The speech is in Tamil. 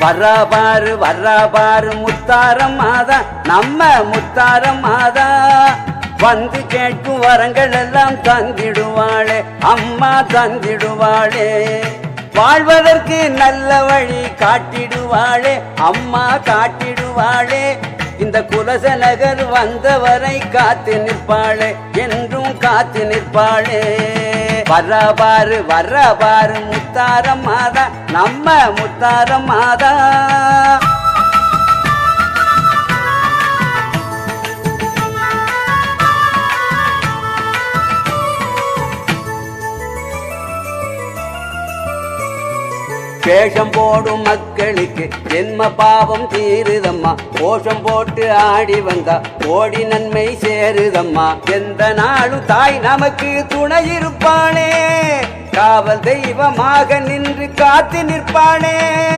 வர்றாபாரு வர்றாபாரு வர்றா முத்தாரம் மாதா நம்ம முத்தாரம் மாதா. வந்து கேட்கும் வரங்கள் எல்லாம் தந்திடுவாளே அம்மா தந்திடுவாளே. வாழ்வதற்கு நல்ல வழி காட்டிடுவாளே அம்மா காட்டிடுவாளே. இந்த குலச நகர் வந்தவரை காத்து நிற்பாளே என்றும் காத்து நிற்பாளே. வர்ற பாரு முத்தாரம் மாதா நம்ம முத்தாரம் மாதா வேஷம் போடும் மக்களுக்கு ஜென்ம பாவம் தீருதம்மா. கோஷம் போட்டு ஆடி வந்தா ஓடி நன்மை சேருதம்மா. எந்த நாளும் தாய் நமக்கு துணை இருப்பானே காவல் தெய்வமாக நின்று காத்து நிற்பானே